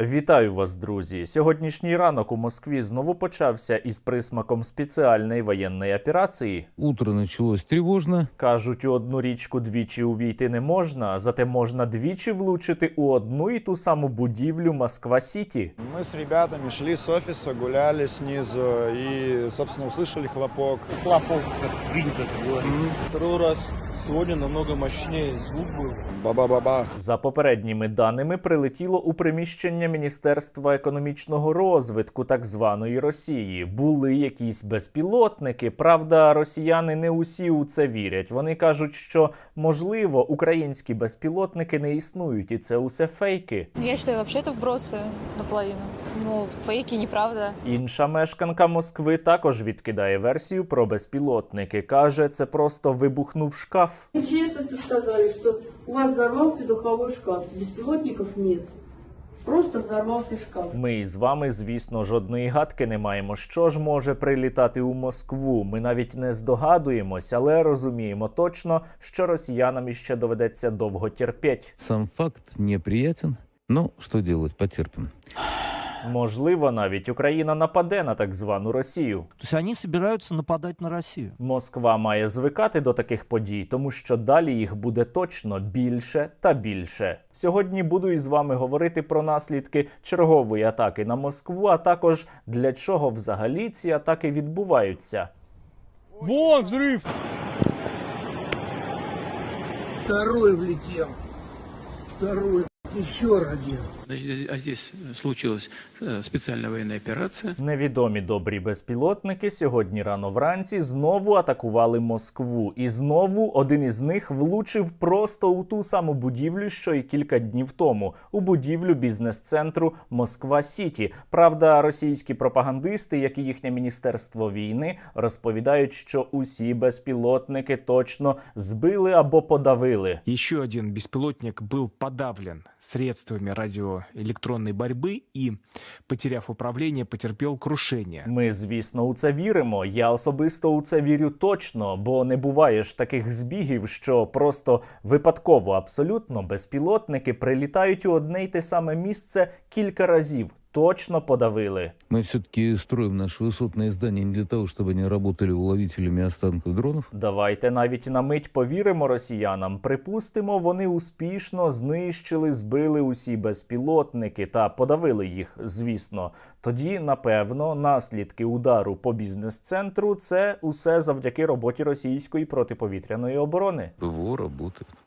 Вітаю вас, друзі! Сьогоднішній ранок у Москві знову почався із присмаком спеціальної воєнної операції. Утро началось тревожно. Кажуть, у одну річку двічі увійти не можна, зате можна двічі влучити у одну і ту саму будівлю Москва Сіті. Мы с ребятами шли с офиса, гуляли снизу и, собственно, услышали хлопок. хлопок, как принято это говорить. Второй раз сегодня намного мощнее звук был. Ба-ба-бабах. За попередніми даними прилетіло у приміщення Міністерства економічного розвитку так званої Росії. Були якісь безпілотники. Правда, росіяни не усі у це вірять. Вони кажуть, що можливо українські безпілотники не існують, і це усе фейки. Я считаю, вообще это вбросы наполовину. Ну, фейки, неправда. Інша мешканка Москви також відкидає версію про безпілотники. каже, це просто вибухнув шкаф. Честно сказали, что у вас взорвался духовой шкаф. Беспилотников нет. Просто взорвался шкаф. Ми із вами, звісно, жодної гадки не маємо, що ж може прилітати у Москву. Ми навіть не здогадуємось, але розуміємо точно, що росіянам іще доведеться довго терпіть. Сам факт неприятен. Но что делать, потерпим. Можливо, навіть Україна нападе на так звану Росію. То есть они собираются нападать на Россию. Москва має звикати до таких подій, тому що далі їх буде точно більше та більше. Сьогодні буду із вами говорити про наслідки чергової атаки на Москву, а також для чого взагалі ці атаки відбуваються. Вон взрыв! Второй влетел. Второй. Еще один. Значит, а здесь случилась э, специальная военная операция. Невідомі добрі безпілотники сьогодні рано вранці знову атакували Москву, і знову один із них влучив просто у ту саму будівлю, що й кілька днів тому, у будівлю бізнес-центру Москва Сіті. Правда, російські пропагандисти, як і їхнє міністерство війни, розповідають, що усі безпілотники точно збили або подавили. Еще один беспилотник был подавлен средствами радіоелектронної боротьби і, потеряв управління, потерпів крушення. Ми, звісно, у це віримо. Я особисто у це вірю точно, бо не буває ж таких збігів, що просто випадково абсолютно безпілотники прилітають у одне й те саме місце кілька разів Точно подавили. Мы все-таки строим наши высотные здания не для того, чтобы они работали уловителями останков дронов. Давайте навіть на мить повіримо росіянам. Припустимо, вони успішно знищили, збили усі безпілотники та подавили їх, звісно. Тоді, напевно, наслідки удару по бізнес-центру це усе завдяки роботі російської протиповітряної оборони. ПВО работает.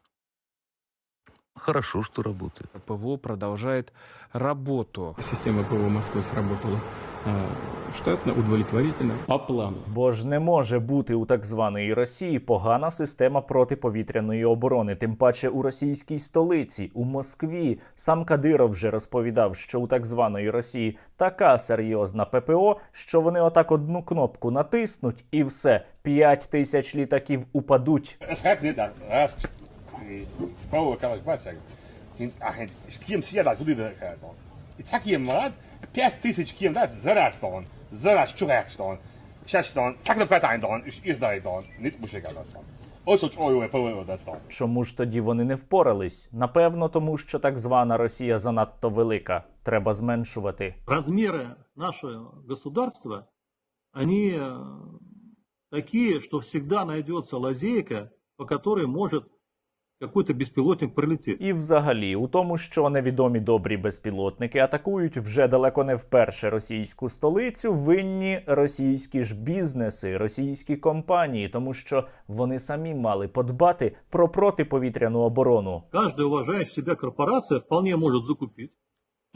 Хорошо, что работает. ПВО продолжает работу. Система ПВО Москвы сработала э, штатно, удовлетворительно, по плану. Бо ж не може бути у так званої Росії погана система протиповітряної оборони, тим паче у російській столиці, у Москві. Сам Кадиров вже розповідав, що у так званої Росії така серйозна ППО, що вони отак одну кнопку натиснуть, і все, п'ять тисяч літаків упадуть. Es zeggen. Ach, ik kiem zie dat doe dat gaat dan. Ik zeg je maar, 5000 kiem dat zaraz dan. Zaraz чурак dan. Сейчас dan, так dat aan dan, is dat dan. Niet moet ik dat. Ось от ой, ой, dat. Чому ж тоді вони не впорались? Напевно, тому що так звана Росія занадто велика. Треба зменшувати. Размеры нашего государства, они э, такие, что всегда найдется лазейка, по которой может какой-то беспилотник пролететь. І взагалі, у тому, що невідомі добрі безпілотники атакують вже далеко не вперше російську столицю, винні російські ж бізнеси, російські компанії, тому що вони самі мали подбати про протиповітряну оборону. Каждая вважає себе корпорація вполне може закупить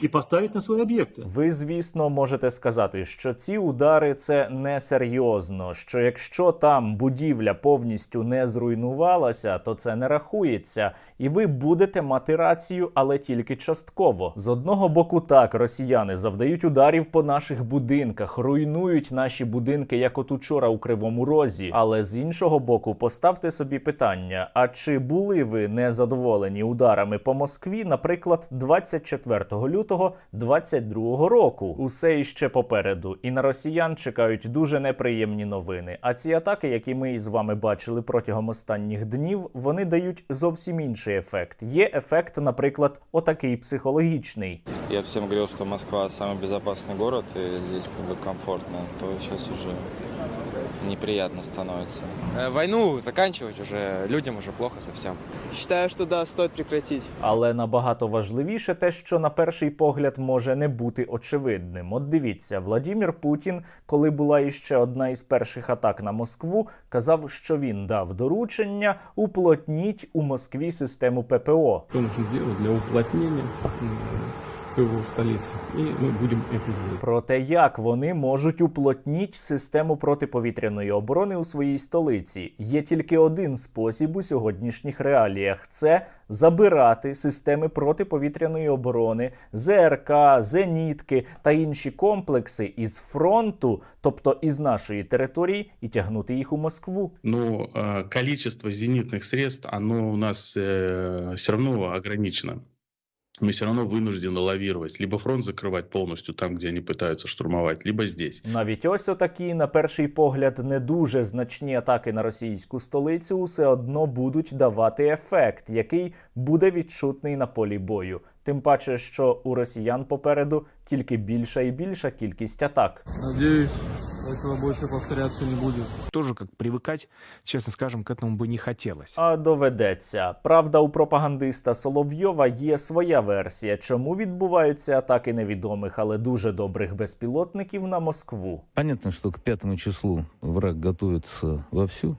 и поставить на свої об'єкти. Ви, звісно, можете сказати, що ці удари це несерйозно. Що якщо там будівля повністю не зруйнувалася, то це не рахується, і ви будете мати рацію, але тільки частково. З одного боку, так росіяни завдають ударів по наших будинках, руйнують наші будинки, як от учора у кривому розі. Але з іншого боку, поставте собі питання: а чи були ви незадоволені ударами по Москві, наприклад, 24 лютого 22 року? Усе іще попереду, і на росіян чекають дуже неприємні новини. А ці атаки, які ми із вами бачили протягом останніх днів, вони дають зовсім інший інший ефект. Є ефект, наприклад, отакий психологічний. Я всем говорил, что Москва самый безопасный город, и здесь как бы комфортно, то сейчас уже неприятно становится. Э, Войну заканчивать уже, людям уже плохо совсем. Считаю, что да, стоит прекратить. Але набагато важливіше те, що на перший погляд може не бути очевидним. От дивіться, Владімір Путін, коли була іще одна із перших атак на Москву, казав, що він дав доручення уплотніть у Москві систему ППО. Нужно делать для ПВО в столице. И мы будем это делать. Про те, як вони можуть уплотніть систему протиповітряної оборони у своїй столиці, є тільки один спосіб у сьогоднішніх реаліях: це забирати системи протиповітряної оборони, ЗРК, зенітки та інші комплекси із фронту, тобто із нашої території, і тягнути їх у Москву. но э, количество зенитных средств, оно у нас все равно ограничено. Мы все равно вынуждены лавировать. Либо фронт закрывать полностью там, где они пытаются штурмовать, либо здесь. Навіть ось отакі, на перший погляд, не дуже значні атаки на російську столицю усе одно будуть давати ефект, який буде відчутний на полі бою. Тим паче, що у росіян попереду тільки більша і більша кількість атак. Надеюсь, этого больше повторяться не будет. Тоже как привыкать, честно скажем, к этому бы не хотелось. А доведеться. Правда, у пропагандиста Соловйова є своя версія, чому відбуваються атаки невідомих, але дуже добрих безпілотників на Москву. Понятно, что к пятому числу враг готовится вовсю,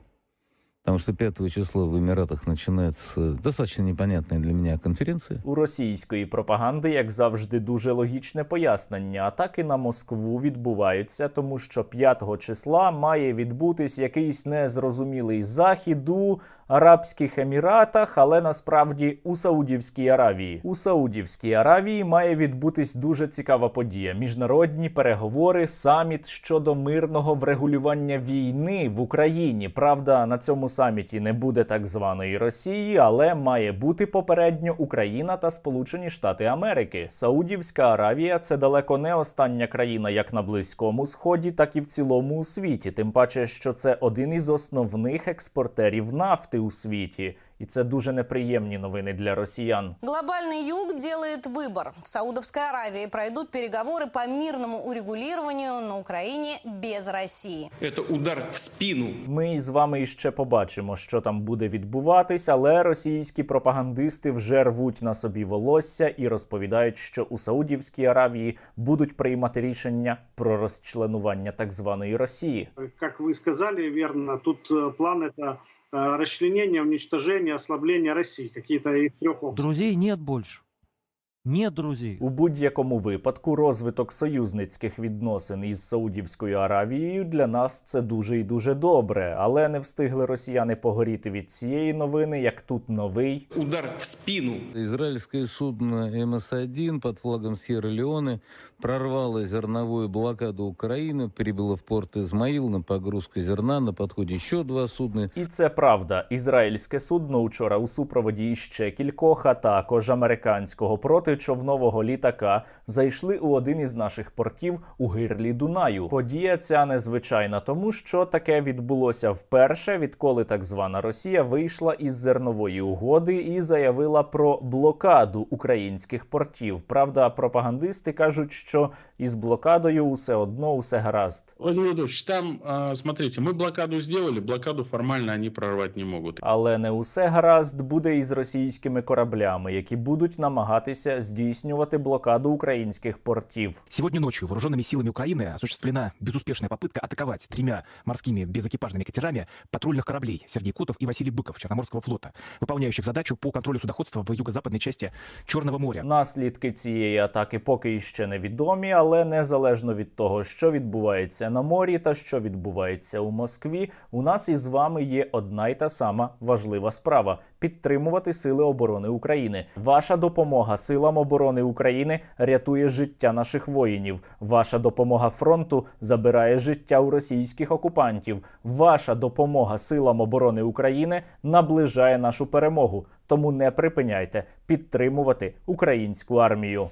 потому что 5 числа в Эмиратах начинается достаточно непонятная для меня конференция. У російської пропаганди, як завжди, дуже логічне пояснення. Атаки на Москву відбуваються, тому що 5 числа має відбутись якийсь незрозумілий захід у Арабських Еміратах, але насправді у Саудівській Аравії. У Саудівській Аравії має відбутись дуже цікава подія: міжнародні переговори, саміт щодо мирного врегулювання війни в Україні. Правда, на цьому саміті не буде так званої Росії, але має бути попередньо Україна та Сполучені Штати Америки. Саудівська Аравія це далеко не остання країна як на Близькому Сході, так і в цілому у світі. Тим паче, що це один із основних експортерів нафти у світі. І це дуже неприємні новини для росіян. Глобальный юг делает выбор. В Саудовской Аравии пройдут переговоры по мирному урегулированию на Украине без России. Это удар в спину. Ми з вами іще побачимо, що там буде відбуватись, але російські пропагандисти вже рвуть на собі волосся і розповідають, що у Саудівській Аравії будуть приймати рішення про розчленування так званої Росії. Как вы сказали, верно, тут э, план это э, расчленение, уничтожение, ослабление России. Какие-то из трех. Друзей нет больше. Нет друзей. У будь-якому випадку розвиток союзницьких відносин із Саудівською Аравією для нас це дуже і дуже добре. Але не встигли росіяни погоріти від цієї новини, як тут новий Удар в спину. Израильское судно МС-1 под флагом Сьерра-Леоне прорвало зерновую блокаду Украины, прибыло в порт Измаил на погрузку зерна, на подходе еще два судна. І це правда. Ізраїльське судно учора у супроводі іще кількох, а також американського протичовнового літака зайшли у один із наших портів у гирлі Дунаю. Подія ця незвичайна, тому що таке відбулося вперше, відколи так звана Росія вийшла із зернової угоди і заявила про блокаду українських портів. Правда, пропагандисти кажуть, що із блокадою усе одно усе гаразд. Владимир Владимирович, там, а, смотрите, мы блокаду сделали, блокаду формально они прорвать не могут. Але не усе гаразд буде із російськими кораблями, які будуть намагатися здійснювати блокаду українських портів. Сегодня ночью вооруженными силами Украины осуществлена безуспешная попытка атаковать тремя морскими безэкипажными катерами патрульных кораблей Сергей Котов и Василий Быков Черноморского флота, выполняющих задачу по контролю судоходства в юго-западной части Черного моря. Наслідки цієї атаки поки іще невідомі, але незалежно від того, що відбувається на морі та що відбувається у Москві, у нас із вами є одна й та сама важлива справа підтримувати сили оборони України. Ваша допомога силам оборони України рятує життя наших воїнів. Ваша допомога фронту забирає життя у російських окупантів. Ваша допомога силам оборони України наближає нашу перемогу. Тому не припиняйте підтримувати українську армію.